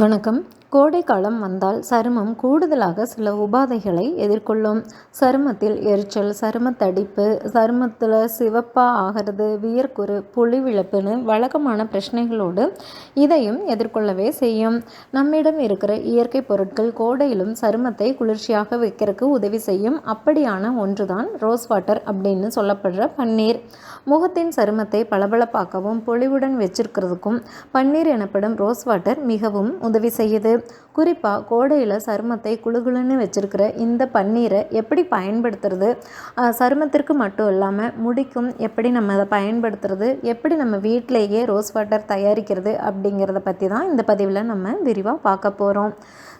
வணக்கம். கோடை காலம் வந்தால் சருமம் கூடுதலாக சில உபாதைகளை எதிர்கொள்ளும். சருமத்தில் எரிச்சல் சருமத்தடிப்பு சருமத்தில் சிவப்பாக ஆகிறது வியர்க்குறு புளிவிழப்புன்னு வழக்கமான பிரச்சனைகளோடு இதையும் எதிர்கொள்ளவே செய்யும். நம்மிடம் இருக்கிற இயற்கை பொருட்கள் கோடையிலும் சருமத்தை குளிர்ச்சியாக வைக்கிறதுக்கு உதவி செய்யும். அப்படியான ஒன்றுதான் ரோஸ் வாட்டர் அப்படின்னு சொல்லப்படுற பன்னீர். முகத்தின் சருமத்தை பளபளப்பாக்கவும் பொலிவுடன் வச்சிருக்கிறதுக்கும் பன்னீர் எனப்படும் ரோஸ் வாட்டர் மிகவும் உதவி செய்யுது. குறிப்பாக கோடையில் சருமத்தை குளுகுளுன்னு வச்சுருக்கிற இந்த பன்னீரை எப்படி பயன்படுத்துறது? சருமத்திற்கு மட்டும் இல்லாமல் முடிக்கும் எப்படி நம்ம அதை பயன்படுத்துறது? எப்படி நம்ம வீட்டிலேயே ரோஸ் வாட்டர் தயாரிக்கிறது அப்படிங்கிறத பற்றி தான் இந்த பதிவில் நம்ம விரிவாக பார்க்க போகிறோம்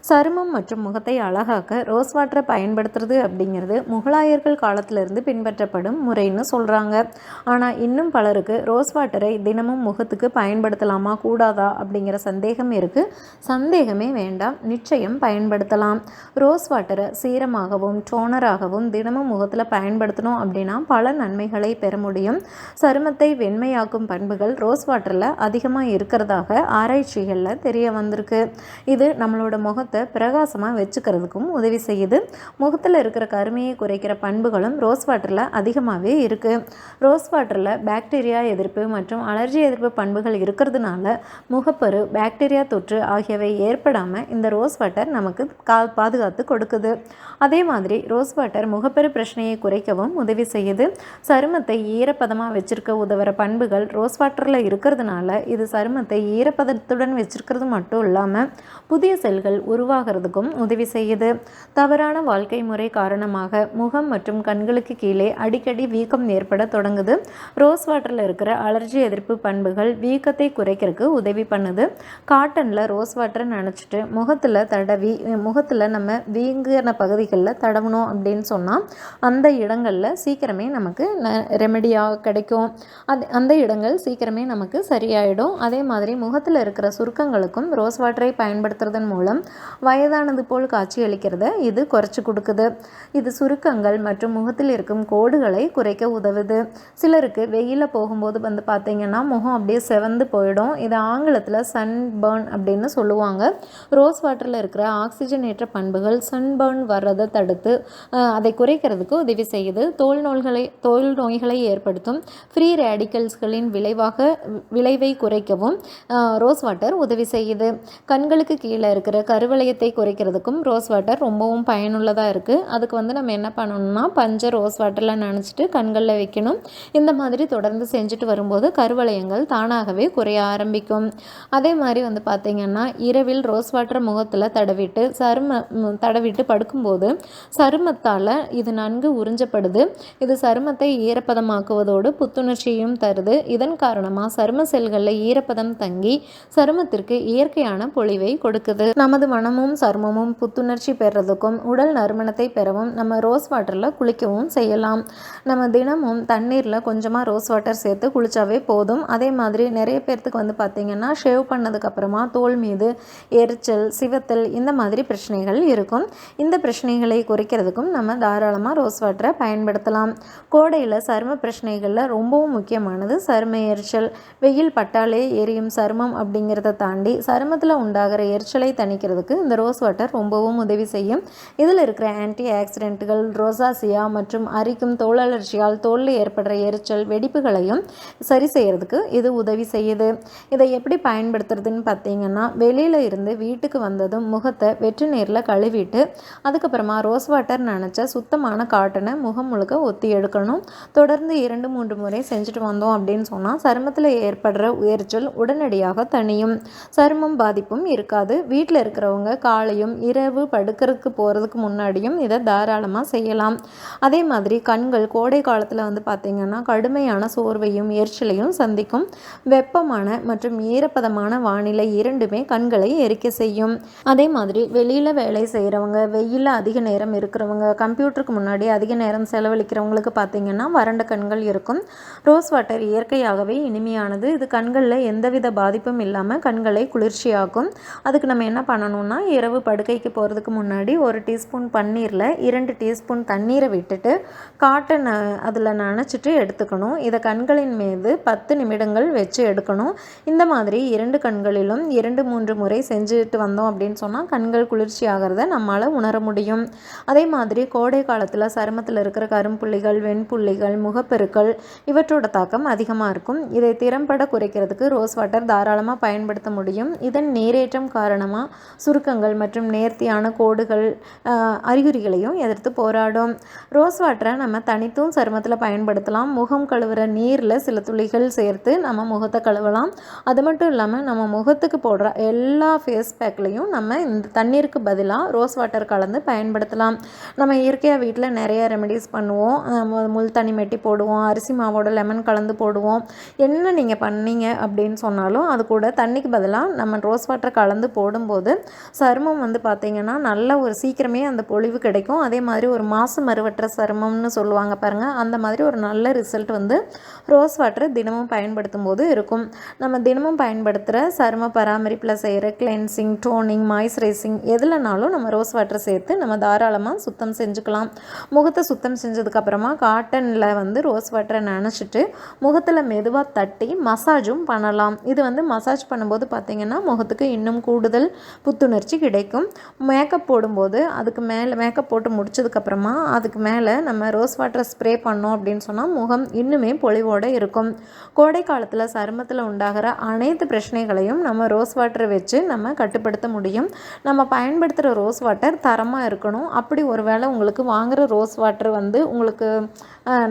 சருமம் மற்றும் முகத்தை அழகாக்க ரோஸ் வாட்டரை பயன்படுத்துறது அப்படிங்கிறது முகலாயர்கள் காலத்திலிருந்து பின்பற்றப்படும் முறைன்னு சொல்கிறாங்க ஆனால் இன்னும் பலருக்கு ரோஸ் வாட்டரை தினமும் முகத்துக்கு பயன்படுத்தலாமா கூடாதா அப்படிங்கிற சந்தேகம் இருக்குது சந்தேகமே வேண்டாம் நிச்சயம் பயன்படுத்தலாம். ரோஸ் வாட்டரை சீரமாகவும் டோனராகவும் தினமும் முகத்தில் பயன்படுத்தணும் அப்படின்னா பல நன்மைகளை பெற முடியும். சருமத்தை வெண்மையாக்கும் பண்புகள் ரோஸ் வாட்டரில் அதிகமாக இருக்கிறதாக ஆராய்ச்சிகளில் தெரிய வந்திருக்கு. இது நம்மளோட முகத்தை முகத்தை பிரகாசமாக வச்சுக்கிறதுக்கும் உதவி செய்யுது. முகத்தில் இருக்கிற கருமையை குறைக்கிற பண்புகளும் ரோஸ் வாட்டரில் அதிகமாகவே இருக்குது ரோஸ் வாட்டரில் பாக்டீரியா எதிர்ப்பு மற்றும் அலர்ஜி எதிர்ப்பு பண்புகள் இருக்கிறதுனால முகப்பரு பாக்டீரியா தொற்று ஆகியவை ஏற்படாமல் இந்த ரோஸ் வாட்டர் நமக்கு கா பாதுகாத்து கொடுக்குது. அதே மாதிரி ரோஸ் வாட்டர் முகப்பெரு பிரச்சனையை குறைக்கவும் உதவி செய்யுது. சருமத்தை ஈரப்பதமாக வச்சிருக்க உதவுற பண்புகள் ரோஸ் வாட்டரில் இருக்கிறதுனால இது சருமத்தை ஈரப்பதத்துடன் வச்சிருக்கிறது மட்டும் இல்லாமல் புதிய செல்கள் உருவ உருவாகிறதுக்கும் உதவி செய்யுது. தவறான வாழ்க்கை முறை காரணமாக முகம் மற்றும் கண்களுக்கு கீழே அடிக்கடி வீக்கம் ஏற்பட தொடங்குது. ரோஸ் வாட்டரில் இருக்கிற அலர்ஜி எதிர்ப்பு பண்புகள் வீக்கத்தை குறைக்கிறதுக்கு உதவி பண்ணுது. காட்டனில் ரோஸ் வாட்டரை நினச்சிட்டு முகத்தில் தடவி முகத்தில் நம்ம வீங்கின பகுதிகளில் தடவணும் அப்படின்னு சொன்னால் அந்த இடங்களில் சீக்கிரமே நமக்கு ரெமெடியாக கிடைக்கும். அது அந்த இடங்கள் சீக்கிரமே நமக்கு சரியாயிடும். அதே மாதிரி முகத்தில் இருக்கிற சுருக்கங்களுக்கும் ரோஸ் வாட்டரை பயன்படுத்துறதன் மூலம் வயதானது போல் காட்சியளிக்கிறத. இது குறைச்சி கொடுக்குது. இது சுருக்கங்கள் மற்றும் முகத்தில் இருக்கும் கோடுகளை குறைக்க உதவுது. சிலருக்கு வெயிலில் போகும்போது வந்து பார்த்திங்கன்னா முகம் அப்படியே செவந்து போயிடும். இது ஆங்கிலத்தில் சன்பர்ன் அப்படின்னு சொல்லுவாங்க. ரோஸ் வாட்டரில் இருக்கிற ஆக்சிஜனேற்ற பண்புகள் சன்பர்ன் வர்றதை தடுத்து அதை குறைக்கிறதுக்கு உதவி செய்யுது. தோல் நோய்களை தோல் நோய்களை ஏற்படுத்தும். ஃப்ரீ ரேடிக்கல்ஸ்களின் விளைவாக விளைவை குறைக்கவும் ரோஸ் வாட்டர் உதவி செய்யுது. கண்களுக்கு கீழே இருக்கிற கருவ வளையத்தை குறைக்கிறதுக்கும் ரோஸ் வாட்டர் ரொம்பவும் பயனுள்ளதாக இருக்குது அதுக்கு வந்து நம்ம என்ன பண்ணணும்னா பஞ்சை ரோஸ் வாட்டரில் நினச்சிட்டு கண்களில் வைக்கணும். இந்த மாதிரி தொடர்ந்து செஞ்சுட்டு வரும்போது கருவளையங்கள் தானாகவே குறைய ஆரம்பிக்கும். அதே மாதிரி வந்து பார்த்திங்கன்னா இரவில் ரோஸ் வாட்டர் முகத்தில் தடவிட்டு சரும தடவிட்டு படுக்கும்போது சருமத்தால் இது நன்கு உறிஞ்சப்படுது. இது சருமத்தை ஈரப்பதமாக்குவதோடு புத்துணர்ச்சியும் தருது. இதன் காரணமாக சரும செல்களில் ஈரப்பதம் தங்கி சருமத்திற்கு இயற்கையான பொழிவை கொடுக்குது. நமது மன மனமும் சருமமும் புத்துணர்ச்சி பெறதுக்கும் உடல் நறுமணத்தை பெறவும் நம்ம ரோஸ் வாட்டரில் குளிக்கவும் செய்யலாம். நம்ம தினமும் தண்ணீரில் கொஞ்சமாக ரோஸ் வாட்டர் சேர்த்து குளித்தாவே போதும். அதே மாதிரி நிறைய பேர்த்துக்கு வந்து பார்த்திங்கன்னா ஷேவ் பண்ணதுக்கப்புறமா தோல் மீது எரிச்சல் சிவத்தல் இந்த மாதிரி பிரச்சனைகள் இருக்கும். இந்த பிரச்சனைகளை குறைக்கிறதுக்கும் நம்ம தாராளமாக ரோஸ் வாட்டரை பயன்படுத்தலாம். கோடையில் சரும பிரச்சனைகளில் ரொம்பவும் முக்கியமானது சரும எரிச்சல். வெயில் பட்டாலே எரியும் சருமம் அப்படிங்கிறத தாண்டி சருமத்தில் உண்டாகிற எரிச்சலை தணிக்கிறதுக்கு இந்த ரோஸ் வாட்டர் ரொம்பவும் உதவி செய்யும். இதில் இருக்கிற ஆன்டி ஆக்சிடென்ட்டுகள் ரோசாசியா மற்றும் அரிக்கும் தோல் அலர்ஜியால் தோலில் ஏற்படுற எரிச்சல் வெடிப்புகளையும் சரி செய்கிறதுக்கு இது உதவி செய்யுது. இதை எப்படி பயன்படுத்துறதுன்னு பார்த்தீங்கன்னா வெளியில் இருந்து வீட்டுக்கு வந்ததும் முகத்தை வெற்று நீரில் கழுவிட்டு அதுக்கப்புறமா ரோஸ் வாட்டர் நினச்ச சுத்தமான காட்டனை முகம் முழுக்க ஒத்தி எடுக்கணும். தொடர்ந்து இரண்டு மூன்று முறை செஞ்சுட்டு வந்தோம் அப்படின்னு சொன்னால் சருமத்தில் ஏற்படுற எரிச்சல் உடனடியாக தனியும் சருமம் பாதிப்பும் இருக்காது. வீட்டில் இருக்கிறவங்க காலையும் இரவு படுக்கிறதுக்கு போகிறதுக்கு முன்னாடியும் இதை தாராளமாக செய்யலாம். அதே மாதிரி கண்கள் கோடை காலத்தில் வந்து பார்த்திங்கன்னா கடுமையான சோர்வையும் எரிச்சலையும் சந்திக்கும். வெப்பமான மற்றும் ஈரப்பதமான வானிலை இரண்டுமே கண்களை எரிக்க செய்யும். அதே மாதிரி வெளியில் வேலை செய்கிறவங்க வெயிலில் அதிக நேரம் இருக்கிறவங்க கம்ப்யூட்டருக்கு முன்னாடி அதிக நேரம் செலவழிக்கிறவங்களுக்கு பார்த்திங்கன்னா வறண்ட கண்கள் இருக்கும். ரோஸ் வாட்டர் இயற்கையாகவே இனிமையானது. இது கண்களில் எந்தவித பாதிப்பும் இல்லாமல் கண்களை குளிர்ச்சியாக்கும். அதுக்கு நம்ம என்ன பண்ணணும்னா பண்ணலான்னா இரவு படுக்கைக்கு போகிறதுக்கு முன்னாடி ஒரு டீஸ்பூன் பன்னீரில் இரண்டு டீஸ்பூன் தண்ணீரை விட்டுட்டு காட்டன் அதில் நனைச்சிட்டு எடுத்துக்கணும். இதை கண்களின் மீது பத்து நிமிடங்கள் வச்சு எடுக்கணும். இந்த மாதிரி இரண்டு கண்களிலும் இரண்டு மூன்று முறை செஞ்சுட்டு வந்தோம் அப்படின்னு சொன்னால் கண்கள் குளிர்ச்சி ஆகிறத நம்மளால் உணர முடியும். அதே மாதிரி கோடை காலத்தில் சருமத்தில் இருக்கிற கரும்புள்ளிகள் வெண்புள்ளிகள் முகப்பெருக்கள் இவற்றோட தாக்கம் அதிகமாக இருக்கும். இதை திறம்பட குறைக்கிறதுக்கு ரோஸ் வாட்டர் தாராளமாக பயன்படுத்த முடியும். இதன் நீரேற்றம் காரணமாக சுருக்கங்கள் மற்றும் நேர்த்தியான கோடுகள் அறிகுறிகளையும் எதிர்த்து போராடும். ரோஸ் வாட்டரை நம்ம தனித்தும் சருமத்தில் பயன்படுத்தலாம். முகம் கழுவுற நீரில் சில துளிகள் சேர்த்து நம்ம முகத்தை கழுவலாம். அது மட்டும் இல்லாமல் நம்ம முகத்துக்கு போடுற எல்லா ஃபேஸ் பேக்லேயும் நம்ம இந்த தண்ணீருக்கு பதிலாக ரோஸ் வாட்டர் கலந்து பயன்படுத்தலாம். நம்ம இயற்கையாக வீட்டில் நிறைய ரெமெடிஸ் பண்ணுவோம். முள் தண்ணி மெட்டி போடுவோம். அரிசி மாவோட லெமன் கலந்து போடுவோம். என்ன நீங்கள் பண்ணீங்க அப்படின்னு சொன்னாலும் அது கூட தண்ணிக்கு பதிலாக நம்ம ரோஸ் வாட்டர் கலந்து போடும்போது சருமம் வந்து பார்த்திங்கன்னா நல்ல ஒரு சீக்கிரமே அந்த பொழிவு கிடைக்கும். அதே மாதிரி ஒரு மாசு மறுவற்ற சருமம்னு சொல்லுவாங்க பாருங்கள் அந்த மாதிரி ஒரு நல்ல ரிசல்ட் வந்து ரோஸ் வாட்டரை தினமும் பயன்படுத்தும் போது இருக்கும். நம்ம தினமும் பயன்படுத்துகிற சரும பராமரிப்பில் செய்கிற கிளென்சிங் டோனிங் மாய்ஸ்சரைசிங் எதுலனாலும் நம்ம ரோஸ் வாட்டர் சேர்த்து நம்ம தாராளமாக சுத்தம் செஞ்சுக்கலாம். முகத்தை சுத்தம் செஞ்சதுக்கப்புறமா காட்டனில் வந்து ரோஸ் வாட்டரை நினச்சிட்டு முகத்தில் மெதுவாக தட்டி மசாஜும் பண்ணலாம். இது வந்து மசாஜ் பண்ணும்போது பார்த்திங்கன்னா முகத்துக்கு இன்னும் கூடுதல் புத்துணர்வு புத்துணர்ச்சி கிடைக்கும். மேக்கப் போடும்போது அதுக்கு மேலே மேக்கப் போட்டு முடிச்சதுக்கப்புறமா அதுக்கு மேலே நம்ம ரோஸ் வாட்டர் ஸ்ப்ரே பண்ணோம் அப்படின்னு சொன்னால் முகம் இன்னுமே பொலிவோடு இருக்கும். கோடை காலத்தில் சருமத்தில் உண்டாகிற அனைத்து பிரச்சனைகளையும் நம்ம ரோஸ் வாட்டரை வச்சு நம்ம கட்டுப்படுத்த முடியும். நம்ம பயன்படுத்துகிற ரோஸ் வாட்டர் தரமாக இருக்கணும். அப்படி ஒரு வேளை உங்களுக்கு வாங்குகிற ரோஸ் வாட்டர் வந்து உங்களுக்கு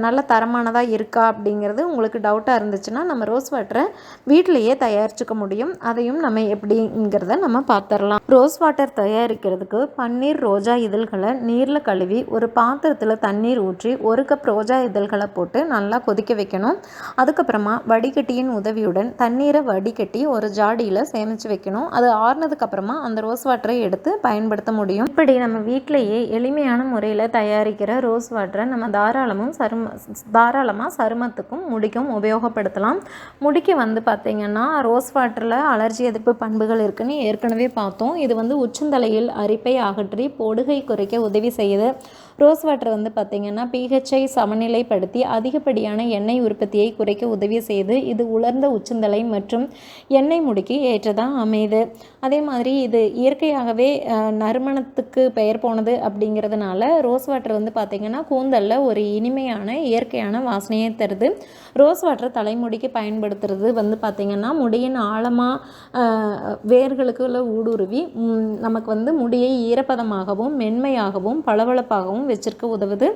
நல்ல தரமானதாக இருக்கா அப்படிங்கிறது உங்களுக்கு டவுட்டாக இருந்துச்சுன்னா நம்ம ரோஸ் வாட்டரை வீட்டிலையே தயாரிச்சுக்க முடியும். அதையும் நம்ம எப்படிங்கிறத நம்ம பார்த்துடலாம் ரோஸ் வாட்டர் தயாரிக்கிறதுக்கு பன்னீர் ரோஜா இதழ்களை நீரில் கழுவி ஒரு பாத்திரத்தில் தண்ணீர் ஊற்றி ஒரு கப் ரோஜா இதழ்களை போட்டு நல்லா கொதிக்க வைக்கணும். அதுக்கப்புறமா வடிகட்டியின் உதவியுடன் தண்ணீரை வடிகட்டி ஒரு ஜாடியில் சேமித்து வைக்கணும். அது ஆறுனதுக்கப்புறமா அந்த ரோஸ் வாட்டரை எடுத்து பயன்படுத்த முடியும். இப்படி நம்ம வீட்டிலையே எளிமையான முறையில் தயாரிக்கிற ரோஸ் வாட்டரை நம்ம தாராளமும் சரும தாராளமாக சருமத்துக்கும் முடிக்கும் உபயோகப்படுத்தலாம். முடிக்கு வந்து பார்த்திங்கன்னா ரோஸ் வாட்டரில் அலர்ஜி எதிர்ப்பு பண்புகள் இருக்குதுன்னு ஏற்கனவே பார்த்தோம். இது வந்து உச்சந்தலையில் அரிப்பை அகற்றி பொடுகை குறைக்க உதவி செய்யுது ரோஸ் வாட்டர் வந்து பார்த்திங்கன்னா பிஹெச்ஐ சமநிலைப்படுத்தி அதிகப்படியான எண்ணெய் உற்பத்தியை குறைக்க உதவி செய்து இது உலர்ந்த உச்சந்தலை மற்றும் எண்ணெய் முடிக்கு ஏற்றதாக அமையுது. அதே மாதிரி இது இயற்கையாகவே நறுமணத்துக்கு பெயர் போனது அப்படிங்கிறதுனால ரோஸ் வாட்டர் வந்து பார்த்திங்கன்னா கூந்தலில் ஒரு இனிமையான இயற்கையான வாசனையை தருது. ரோஸ் வாட்டர் தலைமுடிக்கு பயன்படுத்துறது வந்து பார்த்திங்கன்னா முடியின் ஆழமாக வேர்களுக்குள்ள ஊடுருவி நமக்கு வந்து முடியை ஈரப்பதமாகவும் மென்மையாகவும் பளபளப்பாகவும் வச்சிருக்க உதவுது.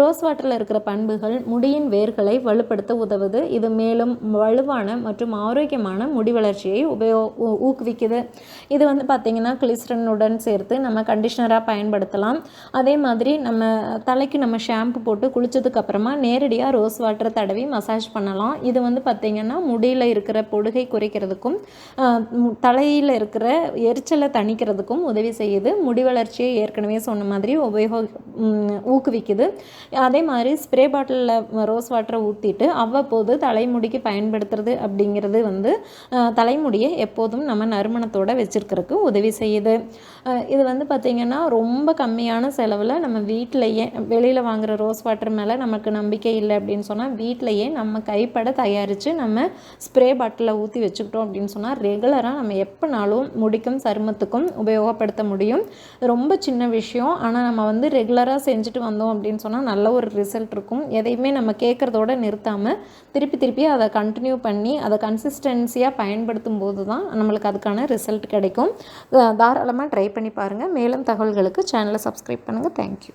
ரோஸ் வாட்டரில் இருக்கிற பண்புகள் முடியின் வேர்களை வலுப்படுத்த உதவுது. இது மேலும் வலுவான மற்றும் ஆரோக்கியமான முடி வளர்ச்சியை உபயோ ஊக்குவிக்குது. இது வந்து பார்த்திங்கன்னா கிளிஸ்டனுடன் சேர்த்து நம்ம கண்டிஷ்னராக பயன்படுத்தலாம். அதே மாதிரி நம்ம தலைக்கு நம்ம ஷாம்பு போட்டு குளித்ததுக்கப்புறமா நேரடியாக ரோஸ் வாட்டர் தடவி மசாஜ் பண்ணலாம். இது வந்து பார்த்திங்கன்னா முடியில் இருக்கிற பொடுகை குறைக்கிறதுக்கும் தலையில் இருக்கிற எரிச்சலை தணிக்கிறதுக்கும் உதவி செய்யுது. முடி வளர்ச்சியை ஏற்கனவே சொன்ன மாதிரி உபயோக ஊக்குவிக்குது. அதே மாதிரி ஸ்ப்ரே பாட்டிலில் ரோஸ் வாட்டரை ஊற்றிட்டு அவ்வப்போது தலைமுடிக்கு பயன்படுத்துறது அப்படிங்கிறது வந்து தலைமுடியை எப்போதும் நம்ம நறுமணத்தோடு வச்சுருக்கிறதுக்கு உதவி செய்யுது. இது வந்து பார்த்திங்கன்னா ரொம்ப கம்மியான செலவில் நம்ம வீட்டிலையே வெளியில் வாங்குகிற ரோஸ் வாட்டர் மேலே நமக்கு நம்பிக்கை இல்லை அப்படின்னு சொன்னால் வீட்டிலையே நம்ம கைப்பட தயாரித்து நம்ம ஸ்ப்ரே பாட்டிலில் ஊற்றி வச்சுக்கிட்டோம் அப்படின்னு சொன்னால் ரெகுலராக நம்ம எப்போனாலும் முடிக்கும் சருமத்துக்கும் உபயோகப்படுத்த முடியும். ரொம்ப சின்ன விஷயம். ஆனால் நம்ம வந்து ரெகுலராக செஞ்சுட்டு வந்தோம் அப்படின்னு சொன்னால் நல்ல ஒரு ரிசல்ட் இருக்கும். எதையுமே நம்ம கேட்குறதோட நிறுத்தாமல் திருப்பி திருப்பி அதை கண்டினியூ பண்ணி அதை கன்சிஸ்டன்சியாக பயன்படுத்தும் போது தான் நம்மளுக்கு அதுக்கான ரிசல்ட் கிடைக்கும். தாராளமாக ட்ரை பண்ணி பாருங்கள் மேலும் தகவல்களுக்கு சேனலை சப்ஸ்கிரைப் பண்ணுங்கள் தேங்க்யூ